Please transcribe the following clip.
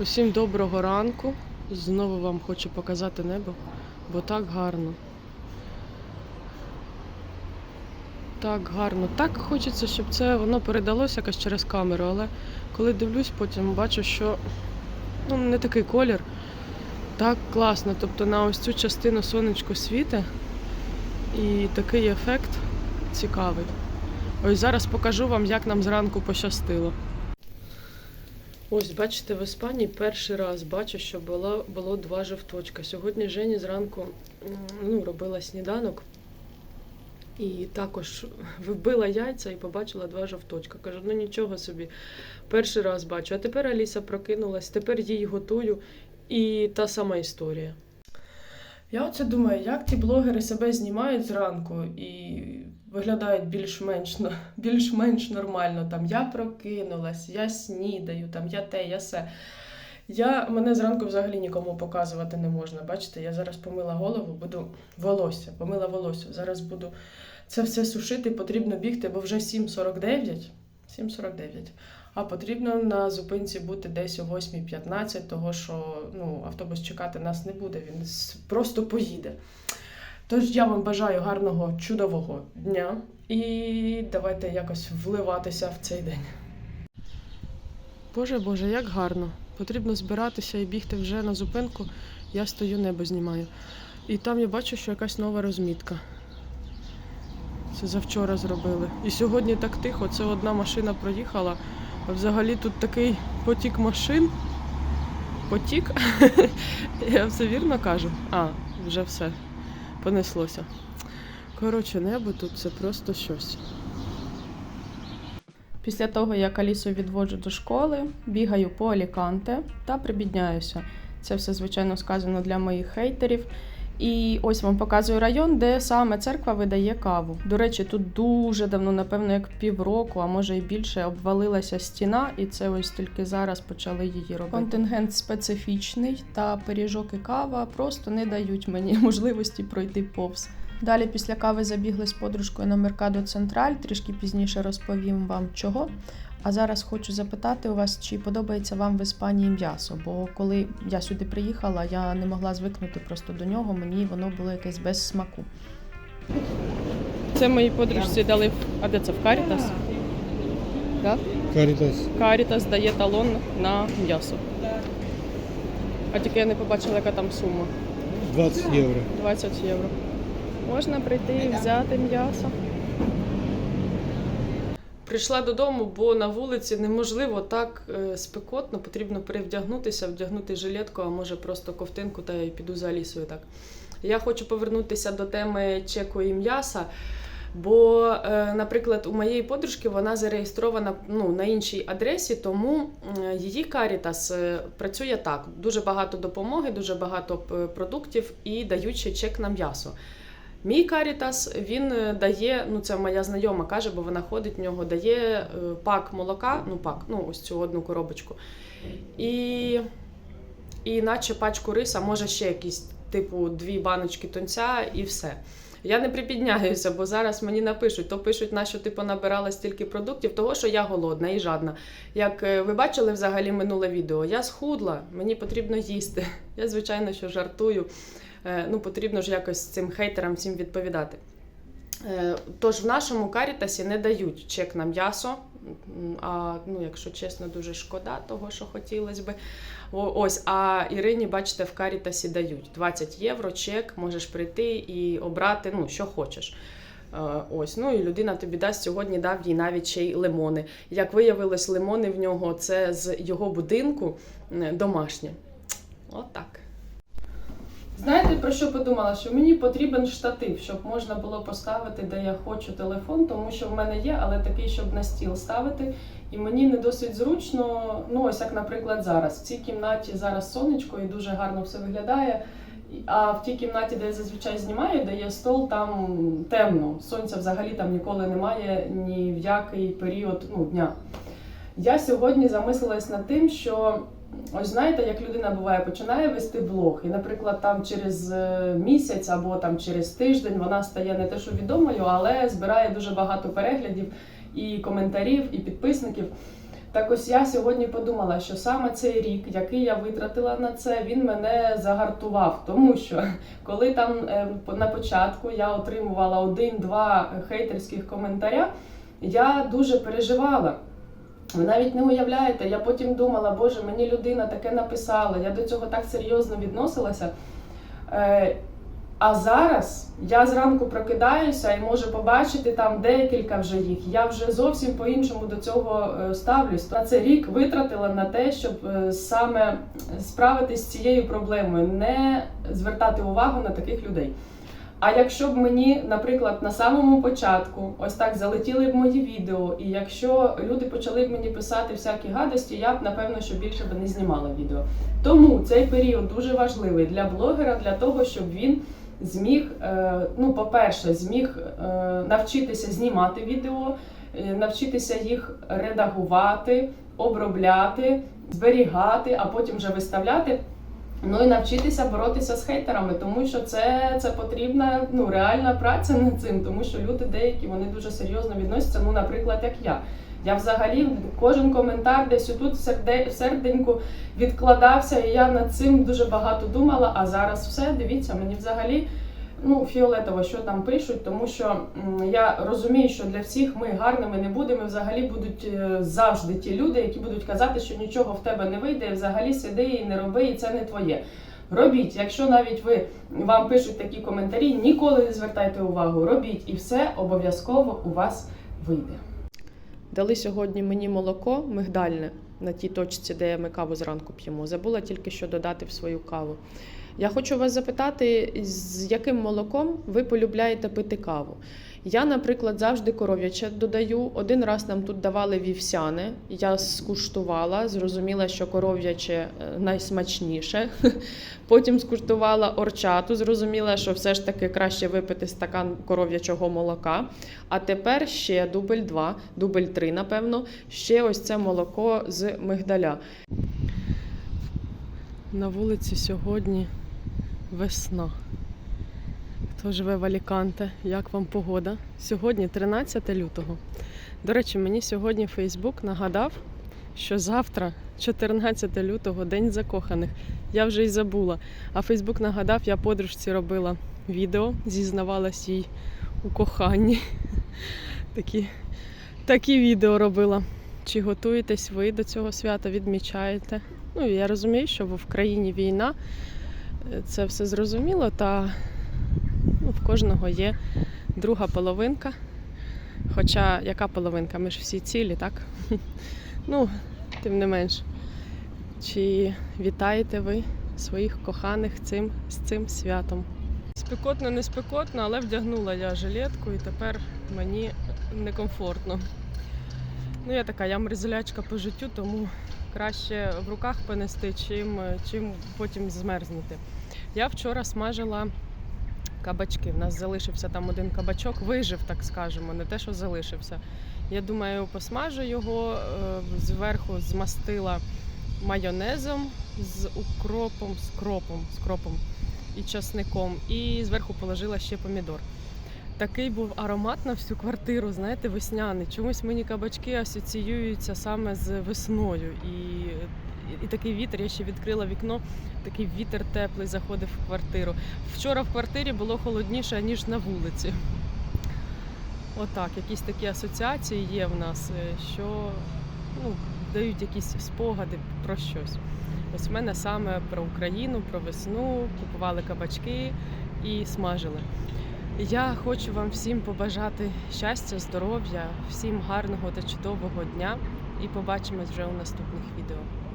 Усім доброго ранку. Знову вам хочу показати небо, бо так гарно. Так гарно. Так хочеться, щоб це воно передалося якось через камеру, але коли дивлюсь, потім бачу, що ну, не такий колір. Так класно. Тобто на ось цю частину сонечко світе і такий ефект цікавий. Ось зараз покажу вам, як нам зранку пощастило. Ось, бачите, в Іспанії перший раз бачу, що було, було два жовточка. Сьогодні Жені зранку ну, робила сніданок і також вбила яйця і побачила два жовточка. Кажу, ну нічого собі, перший раз бачу. А тепер Аліса прокинулась, тепер їй готую, і та сама історія. Я оце думаю, як ті блогери себе знімають зранку і виглядають більш-менш більш-менш нормально. Там я прокинулась, я снідаю, там я те, я се. Я мене зранку взагалі нікому показувати не можна. Бачите, я зараз помила голову, буду волосся, помила волосся. Зараз буду це все сушити, потрібно бігти, бо вже 7.49. 7.49. А потрібно на зупинці бути десь о 8.15, того що ну, автобус чекати нас не буде, він просто поїде. Тож я вам бажаю гарного, чудового дня і давайте якось вливатися в цей день. Боже Боже, як гарно. Потрібно збиратися і бігти вже на зупинку. Я стою, небо знімаю. І там я бачу, що якась нова розмітка. Це завчора зробили. І сьогодні так тихо, це одна машина проїхала. А взагалі тут такий потік машин. Потік. Я все вірно кажу? А, вже все. Понеслося. Коротше, небо тут це просто щось. Після того, як Алісу відводжу до школи, бігаю по Аліканте та прибідняюся. Це все, звичайно, сказано для моїх хейтерів. І ось вам показую район, де саме церква видає каву. До речі, тут дуже давно, напевно, як півроку, а може і більше, обвалилася стіна, і це ось тільки зараз почали її робити. Контингент специфічний, та пиріжок і кава просто не дають мені можливості пройти повз. Далі після кави забігли з подружкою на Меркадо Централь. Трішки пізніше розповім вам чого. А зараз хочу запитати у вас, чи подобається вам в Іспанії м'ясо? Бо коли я сюди приїхала, я не могла звикнути просто до нього. Мені воно було якесь без смаку. Це моїй подружці дали. А де це в Карітас? Да? Карітас. Карітас дає талон на м'ясо. А тільки я не побачила, яка там сума. 20 євро. 20 євро. Можна прийти і взяти м'ясо. Прийшла додому, бо на вулиці неможливо так е, спекотно, потрібно перевдягнутися, вдягнути жилетку, а може просто ковтинку та й піду за Алісою так. Я хочу повернутися до теми чеку і м'яса. Бо, е, наприклад, у моєї подружки вона зареєстрована ну, на іншій адресі, тому її Карітас е, працює так: дуже багато допомоги, дуже багато продуктів і ще чек на м'ясо. Мій Карітас він е, дає, ну це моя знайома каже, бо вона ходить в нього, дає е, пак молока, ну пак, ну ось цю одну коробочку. І, і наче пачку риса, може ще якісь, типу, дві баночки тонця і все. Я не припідняюся, бо зараз мені напишуть, то пишуть, на що ти понабирала стільки продуктів, того що я голодна і жадна. Як е, ви бачили взагалі минуле відео, я схудла, мені потрібно їсти. Я, звичайно, що жартую. Е, Ну, потрібно ж якось цим хейтерам всім відповідати. Е, Тож в нашому карітасі не дають чек на м'ясо. А ну, якщо чесно, дуже шкода того, що хотілося би. Ось, а Ірині, бачите, в карітасі дають 20 євро чек, можеш прийти і обрати, ну, що хочеш. Е, Ось, ну і людина тобі дасть сьогодні дав їй навіть ще й лимони. Як виявилось, лимони в нього це з його будинку домашні. Отак. Знаєте, про що подумала? Що мені потрібен штатив, щоб можна було поставити, де я хочу телефон, тому що в мене є, але такий, щоб на стіл ставити. І мені не досить зручно. Ну, ось як, наприклад, зараз. В цій кімнаті зараз сонечко і дуже гарно все виглядає. А в тій кімнаті, де я зазвичай знімаю, де є стол, там темно. Сонця взагалі там ніколи немає ні в який період ну, дня. Я сьогодні замислилась над тим, що ось знаєте, як людина буває, починає вести блог, і, наприклад, там через е, місяць або там через тиждень вона стає не те, що відомою, але збирає дуже багато переглядів і коментарів, і підписників. Так ось я сьогодні подумала, що саме цей рік, який я витратила на це, він мене загартував. Тому що коли там е, на початку я отримувала один-два хейтерських коментаря, я дуже переживала. Ви навіть не уявляєте, я потім думала, боже, мені людина таке написала, я до цього так серйозно відносилася. Е, а зараз я зранку прокидаюся і можу побачити там декілька вже їх. Я вже зовсім по-іншому до цього е, ставлюсь. На це рік витратила на те, щоб е, саме справитись з цією проблемою, не звертати увагу на таких людей. А якщо б мені, наприклад, на самому початку ось так залетіли б мої відео, і якщо люди почали б мені писати всякі гадості, я б напевно що більше б не знімала відео. Тому цей період дуже важливий для блогера, для того, щоб він зміг, е, ну, по-перше, зміг е, навчитися знімати відео, е, навчитися їх редагувати, обробляти, зберігати, а потім вже виставляти. Ну і навчитися боротися з хейтерами, тому що це, це потрібна ну, реальна праця над цим, тому що люди деякі вони дуже серйозно відносяться. Ну, наприклад, як я. Я взагалі кожен коментар десь тут серденьку відкладався, і я над цим дуже багато думала. А зараз все, дивіться, мені взагалі ну, фіолетово, що там пишуть, тому що я розумію, що для всіх ми гарними не будемо. і Взагалі будуть е, завжди ті люди, які будуть казати, що нічого в тебе не вийде, і взагалі сиди і не роби, і це не твоє. Робіть, якщо навіть ви вам пишуть такі коментарі, ніколи не звертайте увагу. Робіть, і все обов'язково у вас вийде. Дали сьогодні мені молоко мигдальне на тій точці, де ми каву зранку п'ємо. Забула тільки що додати в свою каву. Я хочу вас запитати, з яким молоком ви полюбляєте пити каву. Я, наприклад, завжди коров'яче додаю. Один раз нам тут давали вівсяне. Я скуштувала, зрозуміла, що коров'яче е, найсмачніше. Потім скуштувала орчату, зрозуміла, що все ж таки краще випити стакан коров'ячого молока. А тепер ще дубль 2, дубль 3, напевно, ще ось це молоко з мигдаля. На вулиці сьогодні весна. Хто живе в Аліканте, як вам погода? Сьогодні 13 лютого. До речі, мені сьогодні Фейсбук нагадав, що завтра, 14 лютого, День закоханих. Я вже й забула. А Фейсбук нагадав, я подружці робила відео, зізнавалась їй у коханні. Такі, такі відео робила. Чи готуєтесь ви до цього свята, відмічаєте? Ну, я розумію, що в країні війна, це все зрозуміло, та ну, в кожного є друга половинка. Хоча яка половинка? Ми ж всі цілі, так? Ну, тим не менш. Чи вітаєте ви своїх коханих цим, з цим святом? Спекотно, не спекотно, але вдягнула я жилетку і тепер мені некомфортно. Ну, я така, я мерзлячка по життю, тому краще в руках понести, чим, чим потім змерзнути. Я вчора смажила кабачки. У нас залишився там один кабачок, вижив, так скажемо, не те, що залишився. Я думаю, посмажу його, е, зверху змастила майонезом з укропом, з кропом, з кропом і часником, і зверху положила ще помідор. Такий був аромат на всю квартиру, знаєте, весняний. Чомусь мені кабачки асоціюються саме з весною. І, і такий вітер, я ще відкрила вікно, такий вітер теплий заходив в квартиру. Вчора в квартирі було холодніше, ніж на вулиці. Отак, якісь такі асоціації є в нас, е, що ну, дають якісь спогади про щось. Ось в мене саме про Україну, про весну, купували кабачки і смажили. Я хочу вам всім побажати щастя, здоров'я, всім гарного та чудового дня і побачимось вже у наступних відео.